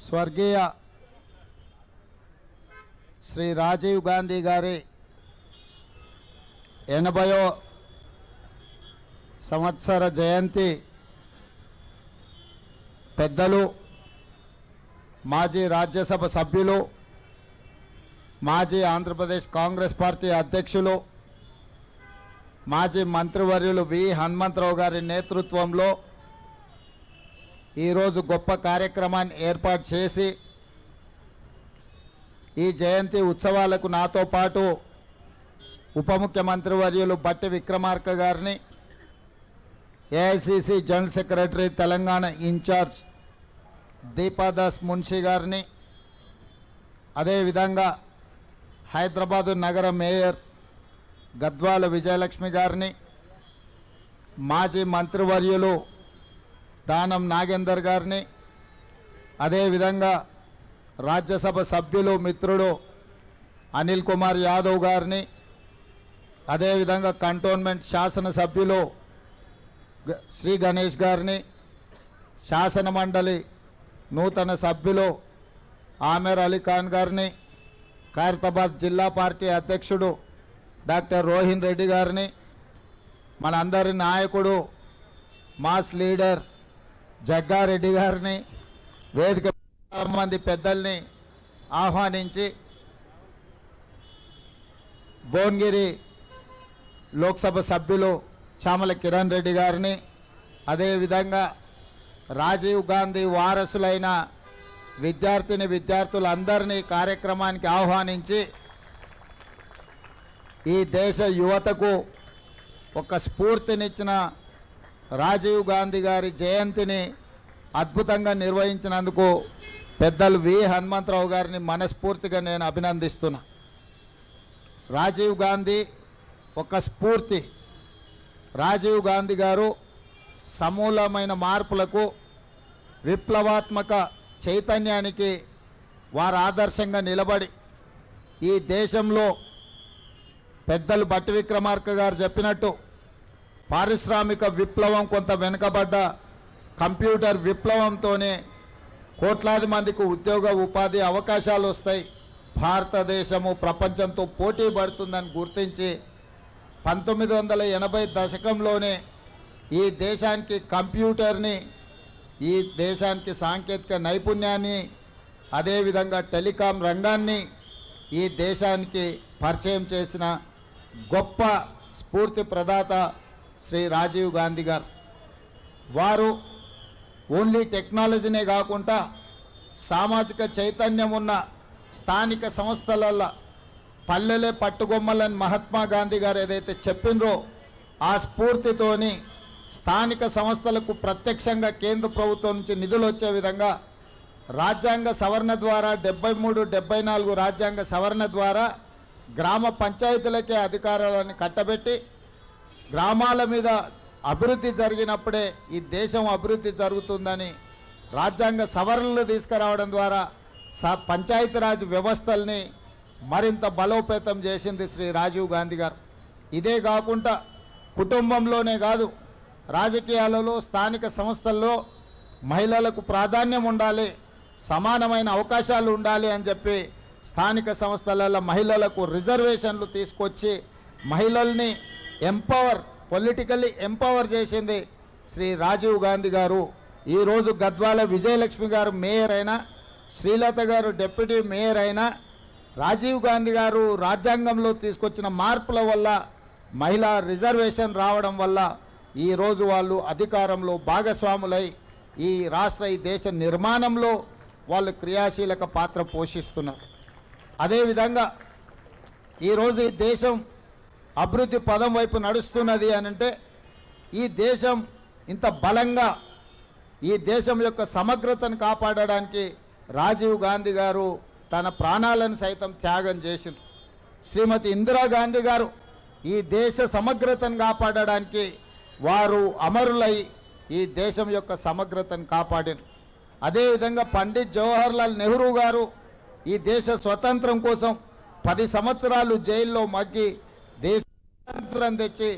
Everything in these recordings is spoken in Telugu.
స్వర్గీయ శ్రీ రాజీవ్ గాంధీ గారి ఎనభయో సంవత్సర జయంతి పెద్దలు మాజీ రాజ్యసభ సభ్యులు మాజీ ఆంధ్రప్రదేశ్ కాంగ్రెస్ పార్టీ అధ్యక్షులు మాజీ మంత్రివర్యులు వి హనుమంతరావు గారి నేతృత్వంలో ఈరోజు గొప్ప కార్యక్రమాన్ని ఏర్పాటు చేసి ఈ జయంతి ఉత్సవాలకు నాతో పాటు ఉప ముఖ్యమంత్రి వర్యులు బట్టి విక్రమార్క గారిని AICC general secretary Telangana in charge Deepa Das Munshi గారిని అదేవిధంగా హైదరాబాదు నగర మేయర్ గద్వాల విజయలక్ష్మి గారిని మాజీ మంత్రివర్యులు దానం నాగేందర్ గారిని అదేవిధంగా రాజ్యసభ సభ్యులు మిత్రుడు అనిల్ కుమార్ యాదవ్ గారిని అదేవిధంగా కంటోన్మెంట్ శాసనసభ్యులు గ- శ్రీ గణేష్ గారిని శాసన మండలి నూతన సభ్యులు ఆమెర్ అలీ ఖాన్ గారిని ఖైరతాబాద్ జిల్లా పార్టీ అధ్యక్షుడు డాక్టర్ రోహిన్ రెడ్డి గారిని మనందరి నాయకుడు మాస్ లీడర్ జగ్గారెడ్డి గారిని వేదిక మంది పెద్దల్ని ఆహ్వానించి భువనగిరి లోక్సభ సభ్యులు చామల కిరణ్ రెడ్డి గారిని అదేవిధంగా రాజీవ్ గాంధీ వారసులైన విద్యార్థిని విద్యార్థులందరినీ కార్యక్రమానికి ఆహ్వానించి ఈ దేశ యువతకు ఒక స్ఫూర్తినిచ్చిన రాజీవ్ గాంధీ గారి జయంతిని అద్భుతంగా నిర్వహించినందుకు పెద్దలు వి. హనుమంతరావు గారిని మనస్ఫూర్తిగా నేను అభినందిస్తున్నా. రాజీవ్ గాంధీ ఒక స్ఫూర్తి. రాజీవ్ గాంధీ గారు సమూలమైన మార్పులకు విప్లవాత్మక చైతన్యానికి వారు ఆదర్శంగా నిలబడి ఈ దేశంలో పెద్దలు బట్టి విక్రమార్క గారు చెప్పినట్టు పారిశ్రామిక విప్లవం కొంత వెనుకబడ్డ కంప్యూటర్ విప్లవంతోనే కోట్లాది మందికి ఉద్యోగ ఉపాధి అవకాశాలు వస్తాయి. భారతదేశము ప్రపంచంతో పోటీ పడుతుందని గుర్తించి పంతొమ్మిది వందల ఎనభై దశకంలోనే ఈ దేశానికి కంప్యూటర్ని ఈ దేశానికి సాంకేతిక నైపుణ్యాన్ని అదేవిధంగా టెలికాం రంగాన్ని ఈ దేశానికి పరిచయం చేసిన గొప్ప స్ఫూర్తి ప్రదాత శ్రీ రాజీవ్ గాంధీ గారు. వారు ఓన్లీ టెక్నాలజీనే కాకుండా సామాజిక చైతన్యం ఉన్న స్థానిక సంస్థలల్లో పల్లెలే పట్టుగొమ్మలని మహాత్మా గాంధీ గారు ఏదైతే చెప్పినరో ఆ స్ఫూర్తితోని స్థానిక సంస్థలకు ప్రత్యక్షంగా కేంద్ర ప్రభుత్వం నుంచి నిధులు వచ్చే విధంగా రాజ్యాంగ సవరణ ద్వారా డెబ్బై మూడు డెబ్బై నాలుగు రాజ్యాంగ సవరణ ద్వారా గ్రామ పంచాయతీలకే అధికారాలను కట్టబెట్టి గ్రామాల మీద అభివృద్ధి జరిగినప్పుడే ఈ దేశం అభివృద్ధి జరుగుతుందని రాజ్యాంగ సవరణలు తీసుకురావడం ద్వారా స పంచాయతీరాజ్ వ్యవస్థల్ని మరింత బలోపేతం చేసింది శ్రీ రాజీవ్ గాంధీ గారు. ఇదే కాకుండా కుటుంబంలోనే కాదు రాజకీయాలలో స్థానిక సంస్థల్లో మహిళలకు ప్రాధాన్యం ఉండాలి సమానమైన అవకాశాలు ఉండాలి అని చెప్పి స్థానిక సంస్థలలో మహిళలకు రిజర్వేషన్లు తీసుకొచ్చి మహిళల్ని ఎంపవర్ పొలిటికల్లీ ఎంపవర్ చేసింది శ్రీ రాజీవ్ గాంధీ గారు. ఈరోజు గద్వాల విజయలక్ష్మి గారు మేయర్ అయినా శ్రీలత గారు డిప్యూటీ మేయర్ అయినా రాజీవ్ గాంధీ గారు రాజ్యాంగంలో తీసుకొచ్చిన మార్పుల వల్ల మహిళా రిజర్వేషన్ రావడం వల్ల ఈరోజు వాళ్ళు అధికారంలో భాగస్వాములై ఈ రాష్ట్ర ఈ దేశ నిర్మాణంలో వాళ్ళు క్రియాశీలక పాత్ర పోషిస్తున్నారు. అదేవిధంగా ఈరోజు ఈ దేశం అభివృద్ధి పదం వైపు నడుస్తున్నది అని అంటే ఈ దేశం ఇంత బలంగా ఈ దేశం యొక్క సమగ్రతను కాపాడడానికి రాజీవ్ గాంధీ గారు తన ప్రాణాలను సైతం త్యాగం చేసింది శ్రీమతి ఇందిరాగాంధీ గారు ఈ దేశ సమగ్రతను కాపాడడానికి వారు అమరులై ఈ దేశం యొక్క సమగ్రతను కాపాడారు. అదేవిధంగా పండిత్ జవహర్లాల్ నెహ్రూ గారు ఈ దేశ స్వతంత్రం కోసం పది సంవత్సరాలు జైల్లో మగ్గి స్వతంత్రం తెచ్చి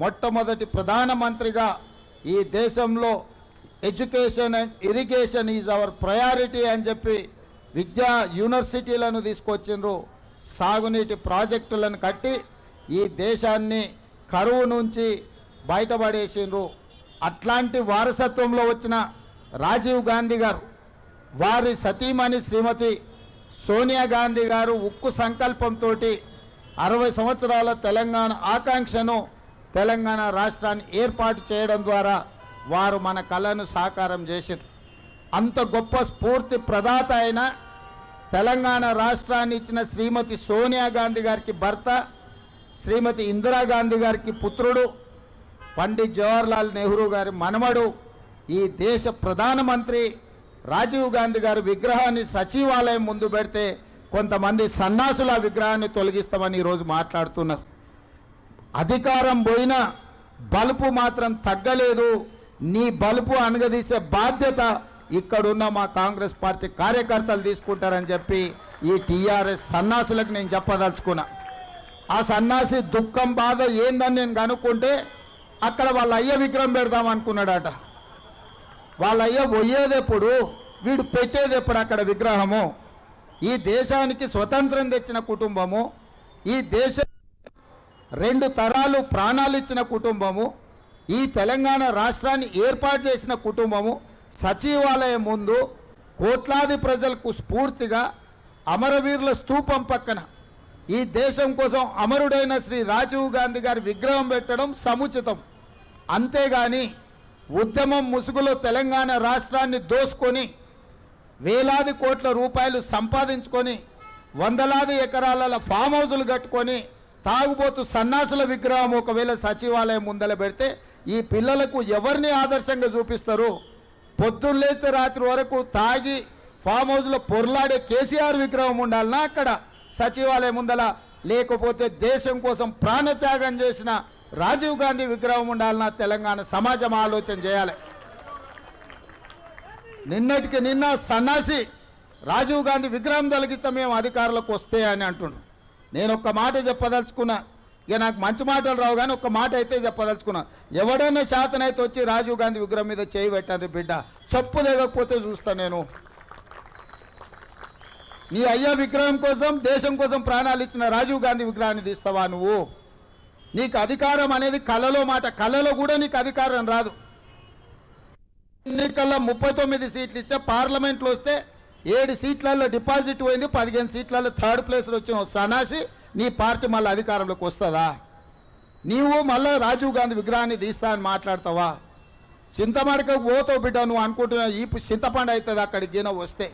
మొట్టమొదటి ప్రధానమంత్రిగా ఈ దేశంలో education and irrigation is our priority అని చెప్పి విద్యా యూనివర్సిటీలను తీసుకొచ్చిండ్రు. సాగునీటి ప్రాజెక్టులను కట్టి ఈ దేశాన్ని కరువు నుంచి బయటపడేసిండ్రు. అట్లాంటి వారసత్వంలో వచ్చిన రాజీవ్ గాంధీ గారు వారి సతీమణి శ్రీమతి సోనియా గాంధీ గారు ఉక్కు సంకల్పంతో అరవై సంవత్సరాల తెలంగాణ ఆకాంక్షను తెలంగాణ రాష్ట్రాన్ని ఏర్పాటు చేయడం ద్వారా వారు మన కళను సాకారం చేశారు. అంత గొప్ప స్ఫూర్తి ప్రదాత అయిన తెలంగాణ రాష్ట్రాన్ని ఇచ్చిన శ్రీమతి సోనియా గాంధీ గారికి భర్త శ్రీమతి ఇందిరాగాంధీ గారికి పుత్రుడు పండిత్ జవహర్లాల్ నెహ్రూ గారి మనమడు ఈ దేశ ప్రధానమంత్రి రాజీవ్ గాంధీ గారి విగ్రహాన్ని సచివాలయం ముందు పెడితే కొంతమంది సన్నాసుల విగ్రహాన్ని తొలగిస్తామని ఈరోజు మాట్లాడుతున్నారు. అధికారం పోయినా బలుపు మాత్రం తగ్గలేదు. నీ బలుపు అనగదీసే బాధ్యత ఇక్కడున్న మా కాంగ్రెస్ పార్టీ కార్యకర్తలు తీసుకుంటారని చెప్పి ఈ టీఆర్ఎస్ సన్నాసులకు నేను చెప్పదలుచుకున్నా. ఆ సన్నాసి దుఃఖం బాధ ఏందని నేను కనుక్కుంటే అక్కడ వాళ్ళ అయ్య విగ్రహం పెడదాం అనుకున్నాడట. వాళ్ళ అయ్య పోయేదెప్పుడు వీడు పెట్టేది ఎప్పుడు అక్కడ విగ్రహము? ఈ దేశానికి స్వతంత్రం తెచ్చిన కుటుంబము ఈ దేశ రెండు తరాలు ప్రాణాలు ఇచ్చిన కుటుంబము ఈ తెలంగాణ రాష్ట్రాన్ని ఏర్పాటు చేసిన కుటుంబము సచివాలయం ముందు కోట్లాది ప్రజలకు స్ఫూర్తిగా అమరవీరుల స్తూపం పక్కన ఈ దేశం కోసం అమరుడైన శ్రీ రాజీవ్ గాంధీ గారి విగ్రహం పెట్టడం సముచితం. అంతేగాని ఉద్యమం ముసుగులో తెలంగాణ రాష్ట్రాన్ని దోసుకొని వేలాది కోట్ల రూపాయలు సంపాదించుకొని వందలాది ఎకరాల ఫామ్ హౌజులు కట్టుకొని తాగుబోతు సన్నాసుల విగ్రహం ఒకవేళ సచివాలయం ముందల పెడితే ఈ పిల్లలకు ఎవరిని ఆదర్శంగా చూపిస్తారు? పొద్దున్న లేస్తే రాత్రి వరకు తాగి ఫామ్ హౌస్లో పొర్లాడే కేసీఆర్ విగ్రహం ఉండాలనా అక్కడ? సచివాలయం ముందల. లేకపోతే దేశం కోసం ప్రాణత్యాగం చేసిన రాజీవ్ గాంధీ విగ్రహం ఉండాలన్నా తెలంగాణ సమాజం ఆలోచన చేయాలి. నిన్నటికి నిన్న సన్నాసి రాజీవ్ గాంధీ విగ్రహం తొలగిస్తే మేము అధికారులకు వస్తే అని అంటుండు. నేను ఒక్క మాట చెప్పదలుచుకున్నా. ఇక నాకు మంచి మాటలు రావు కానీ ఒక్క మాట అయితే చెప్పదలుచుకున్నా. ఎవడైనా శాతనైతే వచ్చి రాజీవ్ గాంధీ విగ్రహం మీద చేయి పెట్టండి బిడ్డ. చెప్పు లేకపోతే చూస్తా నేను. నీ అయ్యా విగ్రహం కోసం దేశం కోసం ప్రాణాలు ఇచ్చిన రాజీవ్ గాంధీ విగ్రహాన్ని తీస్తావా నువ్వు? నీకు అధికారం అనేది కళలో మాట. కళలో కూడా నీకు అధికారం రాదు. ఎన్నికల్లో ముప్పై తొమ్మిది సీట్లు ఇస్తే పార్లమెంట్లో వస్తే ఏడు సీట్లలో డిపాజిట్ పోయింది పదిహేను సీట్లలో థర్డ్ ప్లేస్లో వచ్చిన సనాసి నీ పార్టీ మళ్ళీ అధికారంలోకి వస్తుందా? నీవు మళ్ళీ రాజీవ్ గాంధీ విగ్రహాన్ని తీస్తా అని మాట్లాడతావా? చింతమడక ఓతో బిడ్డ నువ్వు అనుకుంటున్నావు ఈ చింతపండు అవుతుంది అక్కడికి గిన వస్తే.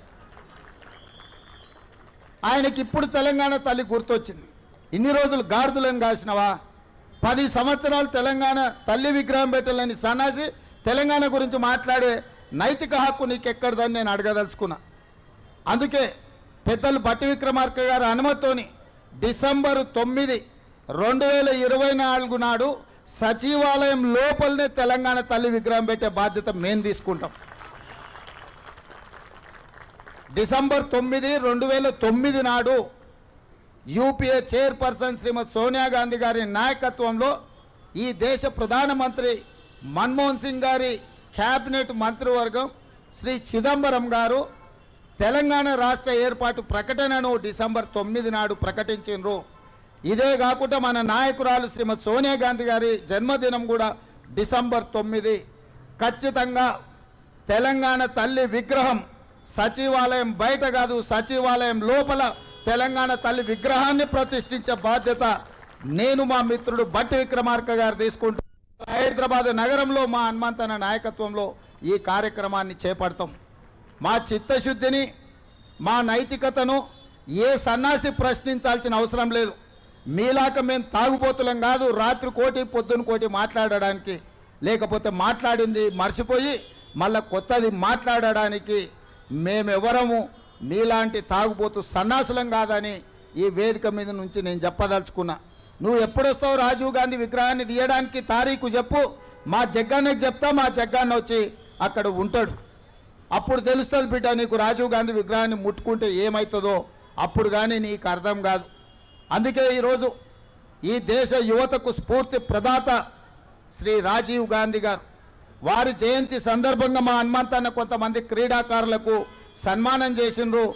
ఆయనకి ఇప్పుడు తెలంగాణ తల్లి గుర్తొచ్చింది. ఇన్ని రోజులు గాడిదలను కాసినవా? పది సంవత్సరాలు తెలంగాణ తల్లి విగ్రహం పెట్టాలని సన్నాసి తెలంగాణ గురించి మాట్లాడే నైతిక హక్కు నీకెక్కడదని నేను అడగదలుచుకున్నా. అందుకే పెద్దలు భట్టి విక్రమార్క గారి అనుమతితోని డిసెంబర్ తొమ్మిది రెండు వేల ఇరవై నాలుగు నాడు సచివాలయం లోపలనే తెలంగాణ తల్లి విగ్రహం పెట్టే బాధ్యత మేము తీసుకుంటాం. డిసెంబర్ తొమ్మిది రెండు వేల తొమ్మిది నాడు యూపీఏ చైర్పర్సన్ శ్రీమతి సోనియా గాంధీ గారి నాయకత్వంలో ఈ దేశ ప్రధానమంత్రి మన్మోహన్ సింగ్ గారి క్యాబినెట్ మంత్రివర్గం శ్రీ చిదంబరం గారు తెలంగాణ రాష్ట్ర ఏర్పాటు ప్రకటనను డిసెంబర్ తొమ్మిది నాడు ప్రకటించిండ్రు. ఇదే కాకుండా మన నాయకురాలు శ్రీమతి సోనియా గాంధీ గారి జన్మదినం కూడా డిసెంబర్ తొమ్మిది. ఖచ్చితంగా తెలంగాణ తల్లి విగ్రహం సచివాలయం బయట కాదు సచివాలయం లోపల తెలంగాణ తల్లి విగ్రహాన్ని ప్రతిష్ఠించే బాధ్యత నేను మా మిత్రుడు బట్టి విక్రమార్క గారు తీసుకుంటూ హైదరాబాద్ నగరంలో మా హనుమంతన నాయకత్వంలో ఈ కార్యక్రమాన్ని చేపడతాం. మా చిత్తశుద్ధిని మా నైతికతను ఏ సన్నాసి ప్రశ్నించాల్సిన అవసరం లేదు. మీలాక మేము తాగుపోతులం కాదు రాత్రి కోటి పొద్దున కోటి మాట్లాడడానికి. లేకపోతే మాట్లాడింది మర్చిపోయి మళ్ళా కొత్తది మాట్లాడడానికి మేమెవరము మీలాంటి తాగుబోతు సన్నాసులం కాదని ఈ వేదిక మీద నుంచి నేను చెప్పదలుచుకున్నా. నువ్వు ఎప్పుడొస్తావు రాజీవ్ గాంధీ విగ్రహాన్ని తీయడానికి తారీఖు చెప్పు. మా జగ్గాన్నకి చెప్తా మా జగ్గాన్న వచ్చి అక్కడ ఉంటాడు. అప్పుడు తెలుస్తుంది బిడ్డ నీకు రాజీవ్ గాంధీ విగ్రహాన్ని ముట్టుకుంటే ఏమవుతుందో అప్పుడు కానీ నీకు అర్థం కాదు. అందుకే ఈరోజు ఈ దేశ యువతకు స్ఫూర్తి ప్రదాత శ్రీ రాజీవ్ గాంధీ గారు. వారి జయంతి సందర్భంగా మా హనుమంతాన్న కొంతమంది క్రీడాకారులకు సన్మానం చేసిండ్రు.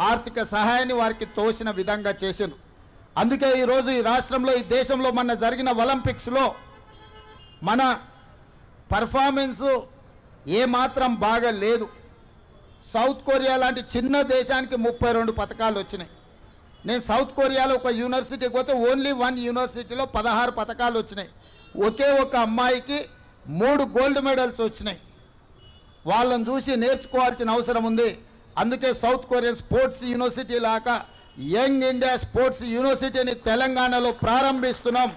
ఆర్థిక సహాయాన్ని వారికి తోసిన విధంగా చేసిండ్రు. అందుకే ఈరోజు ఈ రాష్ట్రంలో ఈ దేశంలో మన జరిగిన ఒలింపిక్స్లో మన పర్ఫార్మెన్సు ఏమాత్రం బాగా లేదు సౌత్ కొరియా లాంటి చిన్న దేశానికి ముప్పై రెండు పథకాలు వచ్చినాయి. నేను సౌత్ కొరియాలో ఒక యూనివర్సిటీకి పోతే ఓన్లీ వన్ యూనివర్సిటీలో పదహారు పథకాలు వచ్చినాయి. ఒకే ఒక అమ్మాయికి మూడు గోల్డ్ మెడల్స్ వచ్చినాయి. వాళ్ళని చూసి నేర్చుకోవాల్సిన అవసరం ఉంది. అందుకే సౌత్ కొరియన్ స్పోర్ట్స్ యూనివర్సిటీ లాగా యంగ్ ఇండియా స్పోర్ట్స్ యూనివర్సిటీని తెలంగాణలో ప్రారంభిస్తున్నాం.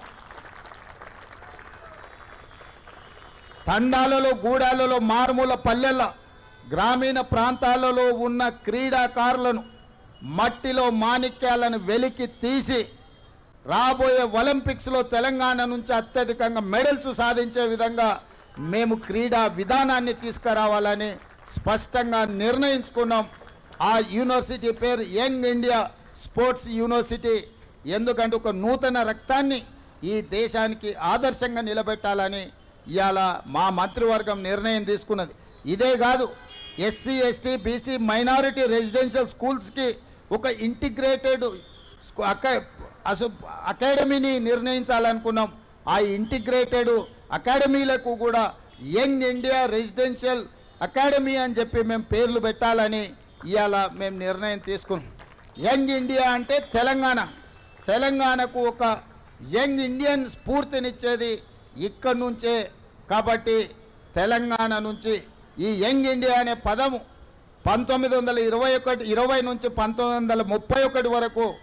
తండాలలో గూడాలలో మారుమూల పల్లెల గ్రామీణ ప్రాంతాలలో ఉన్న క్రీడాకారులను మట్టిలో మాణిక్యాలను వెలికి తీసి రాబోయే ఒలింపిక్స్లో తెలంగాణ నుంచి అత్యధికంగా మెడల్స్ సాధించే విధంగా మేము క్రీడా విధానాన్ని తీసుకురావాలని స్పష్టంగా నిర్ణయించుకున్నాం. ఆ యూనివర్సిటీ పేరు యంగ్ ఇండియా స్పోర్ట్స్ యూనివర్సిటీ ఎందుకంటే ఒక నూతన రక్తాన్ని ఈ దేశానికి ఆదర్శంగా నిలబెట్టాలని ఇవాళ మా మంత్రివర్గం నిర్ణయం తీసుకున్నది. ఇదే కాదు SC ST BC minority residential స్కూల్స్కి ఒక ఇంటిగ్రేటెడ్ స్కూ- అసలు అకాడమీని నిర్ణయించాలనుకున్నాం. ఆ ఇంటిగ్రేటెడ్ అకాడమీలకు కూడా యంగ్ ఇండియా రెసిడెన్షియల్ అకాడమీ అని చెప్పి మేము పేర్లు పెట్టాలని ఇవాళ మేము నిర్ణయం తీసుకున్నాం. యంగ్ ఇండియా అంటే తెలంగాణ. తెలంగాణకు ఒక యంగ్ ఇండియన్ స్ఫూర్తినిచ్చేది ఇక్కడి నుంచే కాబట్టి తెలంగాణ నుంచి ఈ యంగ్ ఇండియా అనే పదము పంతొమ్మిది వందల ఇరవై ఒకటి ఇరవై నుంచి పంతొమ్మిది వందల ముప్పై ఒకటి వరకు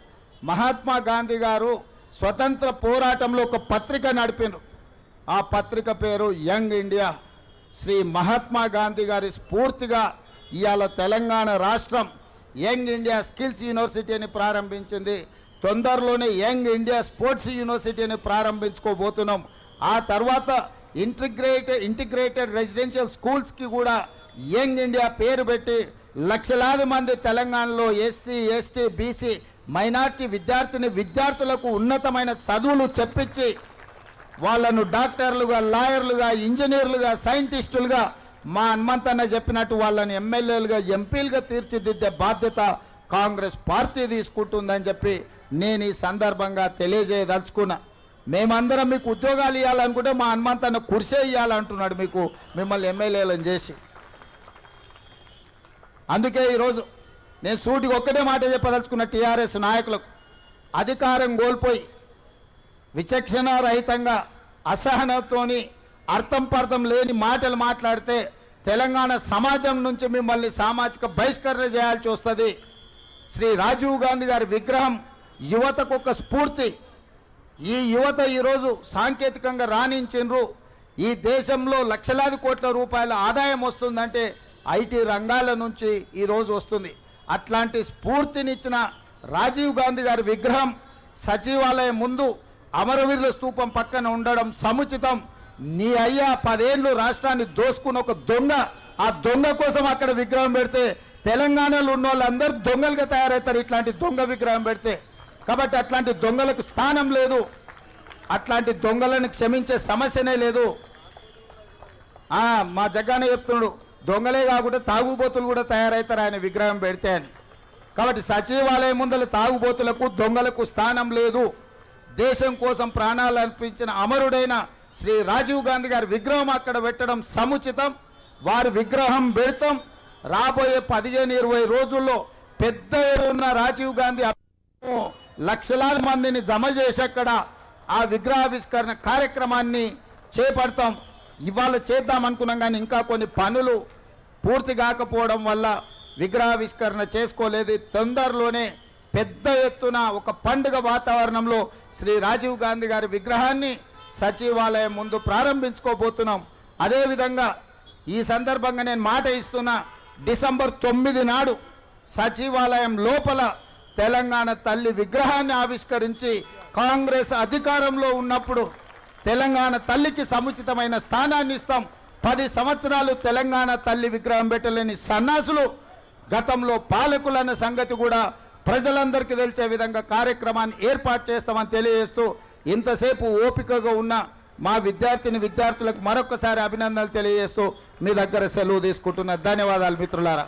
మహాత్మా గాంధీ గారు స్వతంత్ర పోరాటంలో ఒక పత్రిక నడిపినారు. ఆ పత్రిక పేరు యంగ్ ఇండియా. శ్రీ మహాత్మా గాంధీ గారి స్ఫూర్తిగా ఇవాళ తెలంగాణ రాష్ట్రం యంగ్ ఇండియా స్కిల్స్ యూనివర్సిటీని ప్రారంభించింది. తొందరలోనే యంగ్ ఇండియా స్పోర్ట్స్ యూనివర్సిటీని ప్రారంభించుకోబోతున్నాం. ఆ తర్వాత ఇంటిగ్రేటెడ్ ఇంటిగ్రేటెడ్ రెసిడెన్షియల్ స్కూల్స్కి కూడా యంగ్ ఇండియా పేరు పెట్టి లక్షలాది మంది తెలంగాణలో ఎస్సీ ఎస్టీ బీసీ మైనార్టీ విద్యార్థిని విద్యార్థులకు ఉన్నతమైన చదువులు చెప్పించి వాళ్ళను డాక్టర్లుగా లాయర్లుగా ఇంజనీర్లుగా సైంటిస్టులుగా మా హనుమంతన్న చెప్పినట్టు వాళ్ళని ఎమ్మెల్యేలుగా ఎంపీలుగా తీర్చిదిద్దే బాధ్యత కాంగ్రెస్ పార్టీ తీసుకుంటుందని చెప్పి నేను ఈ సందర్భంగా తెలియజేయదలుచుకున్నా. మేమందరం మీకు ఉద్యోగాలు ఇవ్వాలనుకుంటే మా హనుమంతన్న కుర్సే ఇవ్వాలంటున్నాడు మీకు మిమ్మల్ని ఎమ్మెల్యేలను చేసి. అందుకే ఈరోజు నేను సూటికి ఒక్కటే మాట చెప్పదలుచుకున్న టీఆర్ఎస్ నాయకులకు అధికారం కోల్పోయి విచక్షణ రహితంగా అసహనంతోని అర్థం పర్థం లేని మాటలు మాట్లాడితే తెలంగాణ సమాజం నుంచి మిమ్మల్ని సామాజిక బహిష్కరణ చేయాల్సి వస్తుంది. శ్రీ రాజీవ్ గాంధీ గారి విగ్రహం యువతకు ఒక స్ఫూర్తి. ఈ యువత ఈరోజు సాంకేతికంగా రాణించిండ్రు. ఈ దేశంలో లక్షలాది కోట్ల రూపాయల ఆదాయం వస్తుందంటే ఐటీ రంగాల నుంచి ఈరోజు వస్తుంది. అట్లాంటి స్ఫూర్తినిచ్చిన రాజీవ్ గాంధీ గారి విగ్రహం సచివాలయం ముందు అమరవీరుల స్తూపం పక్కన ఉండడం సముచితం. నీ అయ్యా పదేళ్ళు రాష్ట్రాన్ని దోసుకున్న ఒక దొంగ. ఆ దొంగ కోసం అక్కడ విగ్రహం పెడితే తెలంగాణలో ఉన్న వాళ్ళందరూ దొంగలుగా తయారవుతారు ఇట్లాంటి దొంగ విగ్రహం పెడితే. కాబట్టి అట్లాంటి దొంగలకు స్థానం లేదు. అట్లాంటి దొంగలను క్షమించే సమస్యనే లేదు. మా జగ్గానే చెప్తున్నాడు దొంగలే కాకుండా తాగుబోతులు కూడా తయారవుతారు ఆయన విగ్రహం పెడితే అని. కాబట్టి సచివాలయం ముందల తాగుబోతులకు దొంగలకు స్థానం లేదు. దేశం కోసం ప్రాణాలు అర్పించిన అమరుడైన శ్రీ రాజీవ్ గాంధీ గారి విగ్రహం అక్కడ పెట్టడం సముచితం. వారి విగ్రహం పెడతాం. రాబోయే పదిహేను ఇరవై రోజుల్లో పెద్ద ఉన్న రాజీవ్ గాంధీ లక్షలాది మందిని జమ చేసి అక్కడ ఆ విగ్రహావిష్కరణ కార్యక్రమాన్ని చేపడతాం. ఇవాళ చేద్దాం అనుకున్నాం కానీ ఇంకా కొన్ని పనులు పూర్తి కాకపోవడం వల్ల విగ్రహావిష్కరణ చేసుకోలేదు. తొందరలోనే పెద్ద ఎత్తున ఒక పండుగ వాతావరణంలో శ్రీ రాజీవ్ గాంధీ గారి విగ్రహాన్ని సచివాలయం ముందు ప్రారంభించుకోబోతున్నాం. అదేవిధంగా ఈ సందర్భంగా నేను మాట ఇస్తున్నా డిసెంబర్ తొమ్మిది నాడు సచివాలయం లోపల తెలంగాణ తల్లి విగ్రహాన్ని ఆవిష్కరించి కాంగ్రెస్ అధికారంలో ఉన్నప్పుడు తెలంగాణ తల్లికి సముచితమైన స్థానాన్ని ఇస్తాం. పది సంవత్సరాలు తెలంగాణ తల్లి విగ్రహం పెట్టలేని సన్నాసులు గతంలో పాలకులన్న సంగతి కూడా ప్రజలందరికీ తెలిసే విధంగా కార్యక్రమాన్ని ఏర్పాటు చేస్తామని తెలియజేస్తూ ఇంతసేపు ఓపికగా ఉన్న మా విద్యార్థిని విద్యార్థులకు మరొకసారి అభినందనలు తెలియజేస్తూ మీ దగ్గర సెలవు తీసుకుంటున్న ధన్యవాదాలు మిత్రులారా.